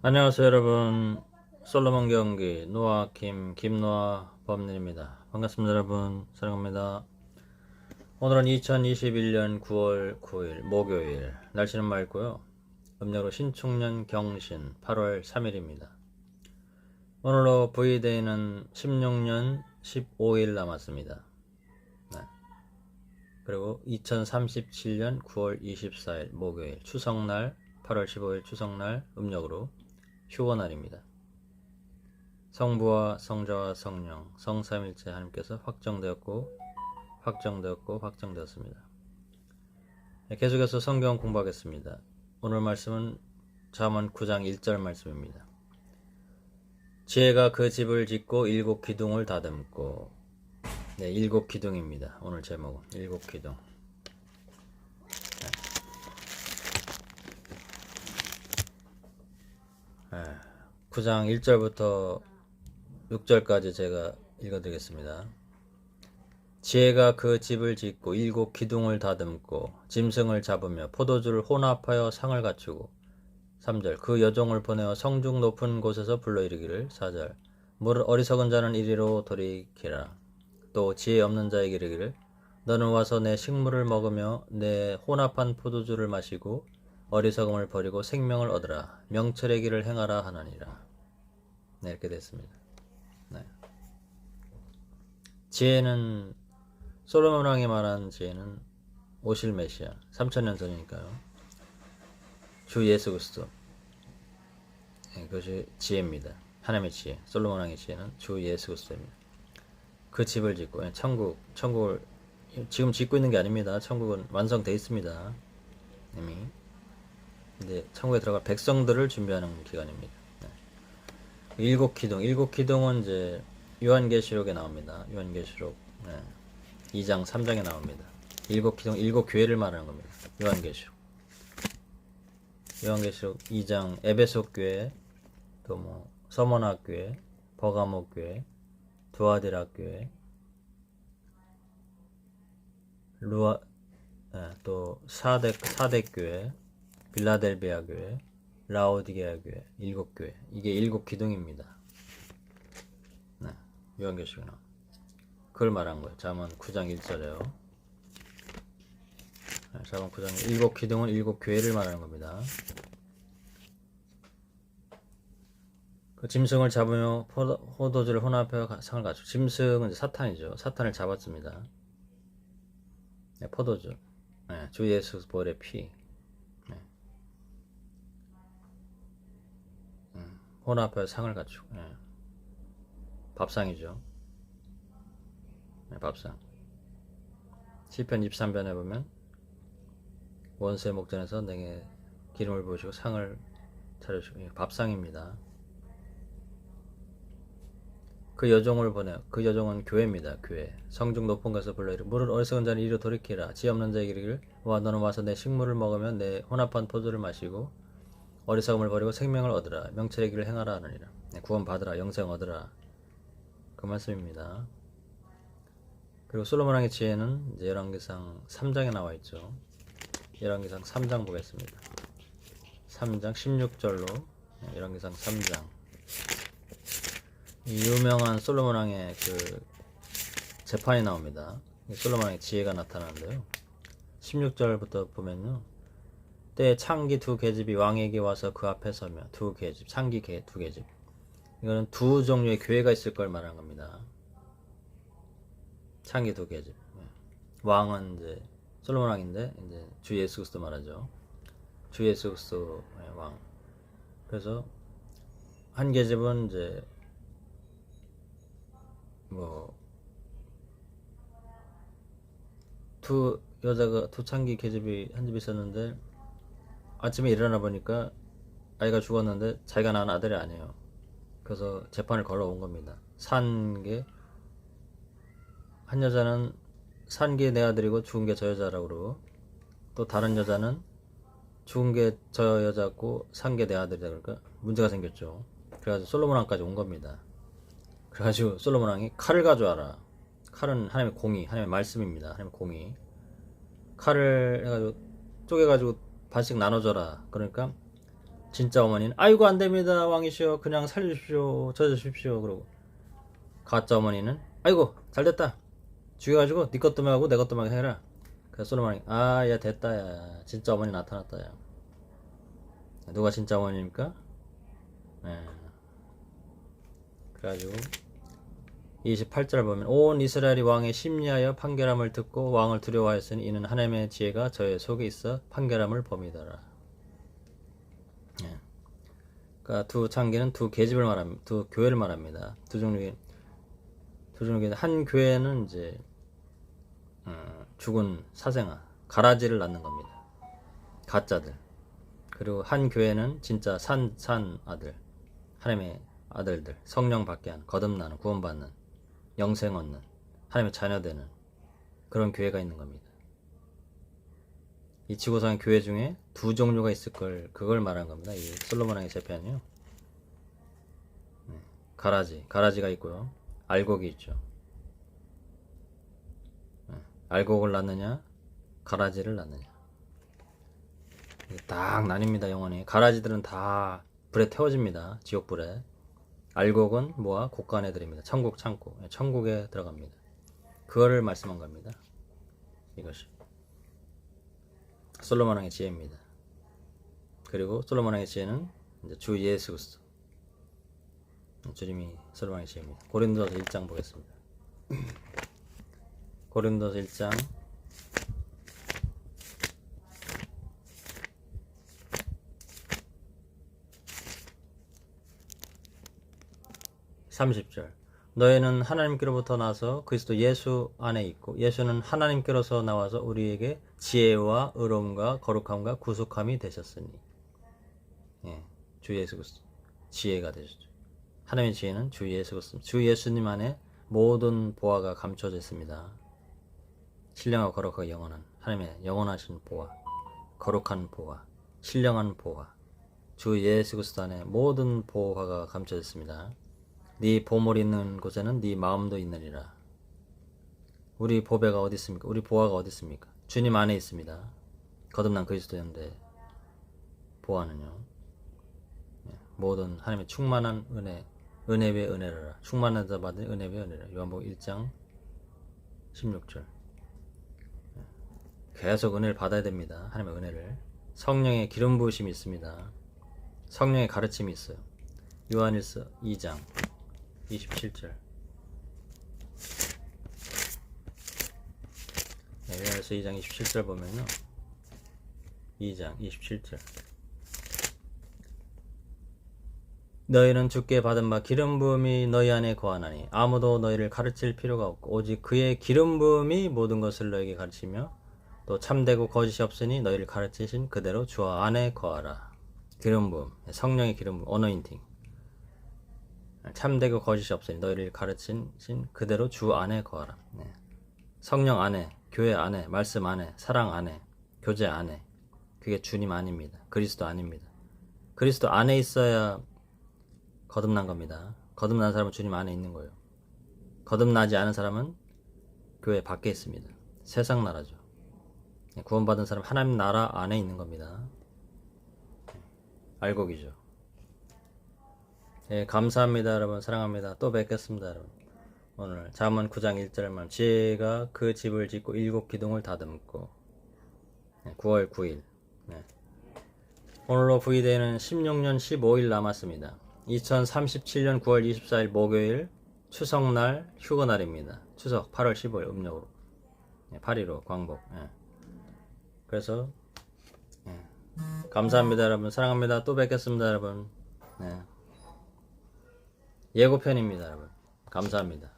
안녕하세요 여러분. 솔로몬 경기 노아 김 김노아 범님입니다. 반갑습니다 여러분. 사랑합니다. 오늘은 2021년 9월 9일 목요일. 날씨는 맑고요. 음력으로 신축년 경신 8월 3일입니다. 오늘로 V데이는 16년 15일 남았습니다. 네. 그리고 2037년 9월 24일 목요일 추석날 8월 15일 추석날 음력으로 휴원날입니다. 성부와 성자와 성령, 성삼일체 하나님께서 확정되었고 확정되었고 확정되었습니다. 네, 계속해서 성경 공부하겠습니다. 오늘 말씀은 잠언 9장 1절 말씀입니다. 지혜가 그 집을 짓고 일곱 기둥을 다듬고 네, 일곱 기둥입니다. 오늘 제목은 일곱 기둥. 9장 1절부터 6절까지 제가 읽어드리겠습니다. 지혜가 그 집을 짓고 일곱 기둥을 다듬고 짐승을 잡으며 포도주를 혼합하여 상을 갖추고 3절 그 여종을 보내어 성중 높은 곳에서 불러 이르기를 4절 물 어리석은 자는 이리로 돌이키라. 또 지혜 없는 자에게 이르기를 너는 와서 내 식물을 먹으며 내 혼합한 포도주를 마시고 어리석음을 버리고 생명을 얻으라. 명철의 길을 행하라 하나니라 네 이렇게 됐습니다. 네. 지혜는 솔로몬 왕이 말한 지혜는 오실 메시아 3천년 전이니까요. 주 예수 그리스도. 네, 그것이 지혜입니다. 하나님의 지혜 솔로몬 왕의 지혜는 주 예수 그리스도입니다. 그 집을 짓고 예, 천국 천국을 지금 짓고 있는 게 아닙니다. 천국은 완성돼 있습니다. 이미. 이제 천국에 들어갈 백성들을 준비하는 기간입니다. 네. 일곱 기둥, 일곱 기둥은 이제 요한계시록에 나옵니다. 요한계시록 네. 2장, 3장에 나옵니다. 일곱 기둥, 일곱 교회를 말하는 겁니다. 요한계시록. 요한계시록 2장 에베소 교회, 또 뭐 서머나 교회, 버가모 교회, 두아디라 교회, 루아, 네, 또 사대 사대 교회, 빌라델비아 교회, 라오디게아 교회, 일곱 교회. 이게 일곱 기둥입니다. 네, 요한계시록 나. 그걸 말한 거예요. 잠언 9장 1절에요. 네, 잠언 9장 일곱 기둥은 일곱 교회를 말하는 겁니다. 그 짐승을 잡으며 포도, 호도주를 혼합해 상을 갖추고 짐승은 사탄이죠. 사탄을 잡았습니다. 네, 포도주. 네, 주 예수 볼의 피. 혼합해 상을 갖추고 예. 밥상이죠. 예, 밥상. 시편 23편에 보면 원수의 목전에서 내게 기름을 부으시고 상을 차려주시고 예, 밥상입니다. 그 여종을 보내 그 여종은 교회입니다. 교회 성중 높은 곳에서 불러 이르 물을 어리석은 자는 이리로 돌이키라 지 없는 자에게 이르기를 와 너는 와서 내 식물을 먹으면 내 혼합한 포도를 마시고 어리석음을 버리고 생명을 얻으라. 명철의 길을 행하라 하느니라. 네, 구원 받으라. 영생 얻으라. 그 말씀입니다. 그리고 솔로몬 왕의 지혜는 이제 열왕기상 3장에 나와 있죠. 열왕기상 3장 보겠습니다. 3장 16절로 열왕기상 3장. 이 유명한 솔로몬 왕의 그 재판이 나옵니다. 솔로몬 왕의 지혜가 나타나는데요. 16절부터 보면요 때 창기 두 계집이 왕에게 와서 그 앞에 서며 두 계집, 창기 개, 두 계집. 이거는 두 종류의 교회가 있을 걸 말하는 겁니다. 창기 두 계집. 네. 왕은 이제 솔로몬 왕인데 이제 주 예수 그리스도 말하죠. 주 예수 그리스도의 왕. 그래서 한 계집은 이제 뭐 두 여자가 두 창기 계집이 한집 있었는데 아침에 일어나 보니까 아이가 죽었는데 자기가 낳은 아들이 아니에요. 그래서 재판을 걸어온 겁니다. 산 게 한 여자는 산 게 내 아들이고 죽은 게 저 여자라고 그러고 또 다른 여자는 죽은 게 저 여자고 산 게 내 아들이다 그러니까 문제가 생겼죠. 그래가지고 솔로몬 왕까지 온 겁니다. 그래가지고 솔로몬 왕이 칼을 가져와라. 칼은 하나님의 공의, 하나님의 말씀입니다. 하나님의 공의. 칼을 해가지고 쪼개가지고 반씩 나눠줘라. 그러니까 진짜 어머니는 아이고 안 됩니다. 왕이시여 그냥 살려주십시오. 져주십시오. 그러고 가짜 어머니는 아이고 잘 됐다. 죽여가지고 네 것도 말고 내 것도 말고 해라. 그래서 솔로몬이 아야 됐다 야. 진짜 어머니 나타났다 야. 누가 진짜 어머니입니까? 예. 그래가지고 28절 보면 온 이스라엘이 왕의 심리하여 판결함을 듣고 왕을 두려워하였으니 이는 하나님의 지혜가 저의 속에 있어 판결함을 범이더라. 예. 그러니까 두 창기는 두 계집을 말합니다. 두 교회를 말합니다. 두 종류의 두 종류의 한 교회는 이제 어, 죽은 사생아 가라지를 낳는 겁니다. 가짜들. 그리고 한 교회는 진짜 산 산 아들 하나님의 아들들 성령 받게 한 거듭나는 구원받는 영생 얻는 하나님의 자녀 되는 그런 교회가 있는 겁니다. 이 지구상의 교회 중에 두 종류가 있을 걸 그걸 말한 겁니다. 이 솔로몬왕의 재편이요. 네, 가라지 가라지가 있고요. 알곡이 있죠. 네, 알곡을 낳느냐 가라지를 낳느냐 딱 나뉩니다 영원히 가라지들은 다 불에 태워집니다 지옥불에 알곡은 뭐와 곡간에 들입니다. 천국 창고. 예, 천국에 들어갑니다. 그거를 말씀한 겁니다. 이것이. 솔로몬 왕의 지혜입니다. 그리고 솔로몬 왕의 지혜는 이제 주 예수 그리스도. 주님이 솔로몬 왕의 지혜입니다. 고린도서 1장 보겠습니다. 고린도서 1장 30절 너희는 하나님께로부터 나서 그리스도 예수 안에 있고 예수는 하나님께로서 나와서 우리에게 지혜와 의로움과 거룩함과 구속함이 되셨으니 예, 주 예수 그리스도 지혜가 되셨죠. 하나님의 지혜는 주 예수 그리스도 주 예수님 안에 모든 보화가 감춰져 있습니다. 신령하고 거룩하고 영원한 하나님의 영원하신 보화 거룩한 보화 신령한 보화 주 예수 그리스도 안에 모든 보화가 감춰져 있습니다. 네 보물 있는 곳에는 네 마음도 있느니라. 우리 보배가 어디 있습니까? 우리 보화가 어디 있습니까? 주님 안에 있습니다. 거듭난 그리스도인데 보화는요. 예, 모든 하나님의 충만한 은혜, 은혜 외 은혜라. 충만한 자 받은 은혜 외 은혜라. 요한복음 1장 16절. 예, 계속 은혜를 받아야 됩니다. 하나님의 은혜를. 성령의 기름 부으심이 있습니다. 성령의 가르침이 있어요. 요한일서 2장 27절. 네, 요한일서 2장 27절 보면요. 2장 27절. 너희는 주께 받은 바 기름 부음이 너희 안에 거하나니 아무도 너희를 가르칠 필요가 없고 오직 그의 기름 부음이 모든 것을 너희에게 가르치며 또 참되고 거짓이 없으니 너희를 가르치신 그대로 주 안에 거하라. 기름 부음, 성령의 기름 부음, 어너인팅. 참되고 거짓이 없으니 너희를 가르친 그대로 주 안에 거하라. 네. 성령 안에, 교회 안에, 말씀 안에, 사랑 안에, 교제 안에. 그게 주님 아닙니다. 그리스도 아닙니다. 그리스도 안에 있어야 거듭난 겁니다. 거듭난 사람은 주님 안에 있는 거예요. 거듭나지 않은 사람은 교회 밖에 있습니다. 세상 나라죠. 네, 구원받은 사람 하나님 나라 안에 있는 겁니다. 알곡이죠. 예, 감사합니다, 여러분. 사랑합니다. 또 뵙겠습니다, 여러분. 오늘 잠언 9장 1절만 지혜가 그 집을 짓고 일곱 기둥을 다듬고 네, 9월 9일 네. 오늘로 V대는 16년 15일 남았습니다. 2037년 9월 24일 목요일 추석날 휴거날입니다. 추석 8월 15일 음력으로 네, 8.15 광복 예. 그래서 예. 감사합니다 여러분 사랑합니다 또 뵙겠습니다 여러분 네. 예고편입니다, 여러분. 감사합니다.